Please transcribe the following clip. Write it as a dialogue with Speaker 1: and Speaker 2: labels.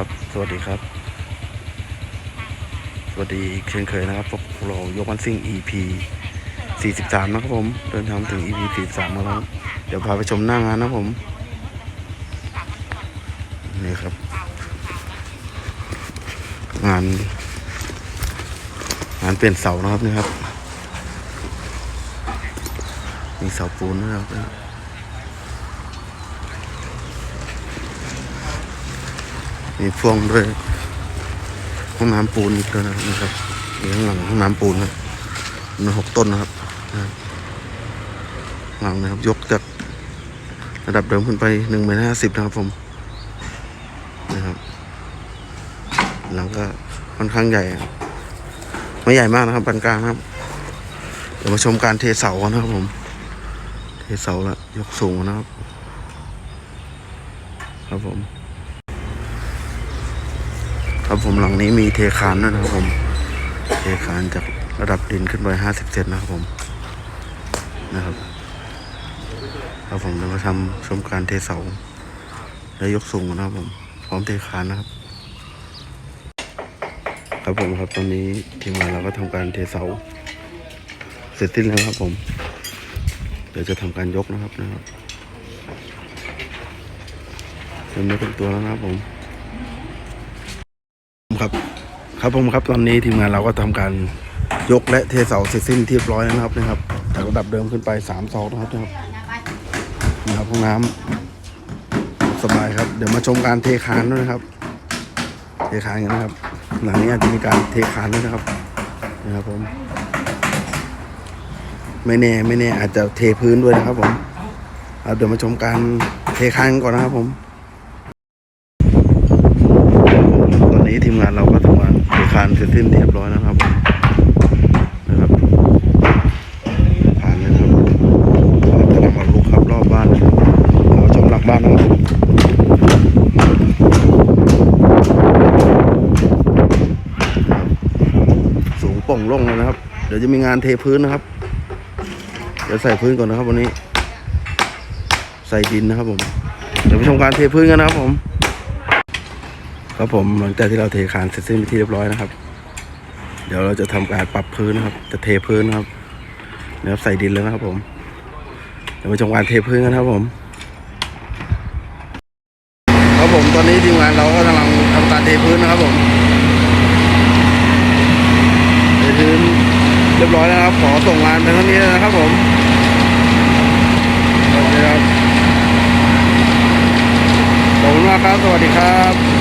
Speaker 1: ครับ สวัสดีครับ สวัสดีเช่นเคยนะครับพบกับเรายกวันซิ่ง EP 43 นะครับผม เดินทางถึง EP 43มาแล้วเดี๋ยวพาไปชมหน้างานนะครับผม นี่ครับ งาน งานเปลี่ยนเสานะครับนี่ครับ มีเสาปูนนะครับ มีพ่วงด้วยห้องน้ำปูนอีกแล้วนะครับมีข้างหลังห้องน้ำปูนครับมีหกต้นนะครับหลังนะครับ ยกจากระดับเดิมขึ้นไปหนึ่งเมตรห้าสิบนะครับผมนะครับหลังก็ค่อนข้างใหญ่ไม่ใหญ่มากนะครับปานกลางครับ เดี๋ยวมาชมการเทเสากันนะครับผม เทเสาล้วยกสูงนะครับ ครับผม ครับผมหลังนี้มีเทคานด้วยนะครับผม เทคานจากระดับดินขึ้นไปห้าสิบเซนนะครับผมนะครับครับผมจะมาทำชมการเทเสาและยกสูงนะครับผม พร้อมเทคานนะครับ ครับผมครับตอนนี้ทีมงานเราก็ทำการเทเสา เสร็จสิ้นแล้วครับผม เดี๋ยวจะทำการยกนะครับนะครับเต็มเนื้อเต็มตัวแล้วนะครับผม ครับ ครับผมครับตอนนี้ทีมงานเราก็ทำการยกและเทเสาเสร็จสิ้นที่เรียบร้อยแล้วนะครับนะครับจากระดับเดิมขึ้นไปสามเสานะครับนะครับนะครับห้องน้ำสบายครับ เดี๋ยวมาชมการเทคานด้วยนะครับ เทคานกันนะครับหลังนี้อาจจะมีการเทคานด้วยนะครับนะครับผมไม่แน่ไม่แน่อาจจะเทพื้นด้วยนะครับผมเดี๋ยวมาชมการเทคานก่อนนะครับผม ตอ นี้ทีมงานเราก็ทำงานเทคานเสร็จสิ้นเรียบร้อยนะครับนะครับผ่านเลยครับจะนำมาลุกครับรอบบ้านเราชมหลังบ้านนะครับสูงป่องล่งเลยนะครับ เดี๋ยวจะมีงานเทพื้นนะครับ เดี๋ยวใส่พื้นก่อนนะครับวันนี้ ใส่ดินนะครับผม เดี๋ยวไปชมการเทพื้นกันนะครับผม ครับผมหลังจากที่เราเทคานเสร็จสิ้นไปที่เรียบร้อยนะครับ เดี๋ยวเราจะทำการปรับพื้นนะครับ จะเทพื้นนะครับนะครับใส่ดินแล้วนะครับผมเดี๋ยวไปชมการเทพื้นกันครับผมครับผมตอนนี้ทีมงานเราก็กำลังทำการเทพื้นนะครับผมเทพื้นเรียบร้อยแล้วครับ ขอส่งงานไปเท่านี้นะครับผมโอเคครับขอบคุณมากครับ สวัสดีครับ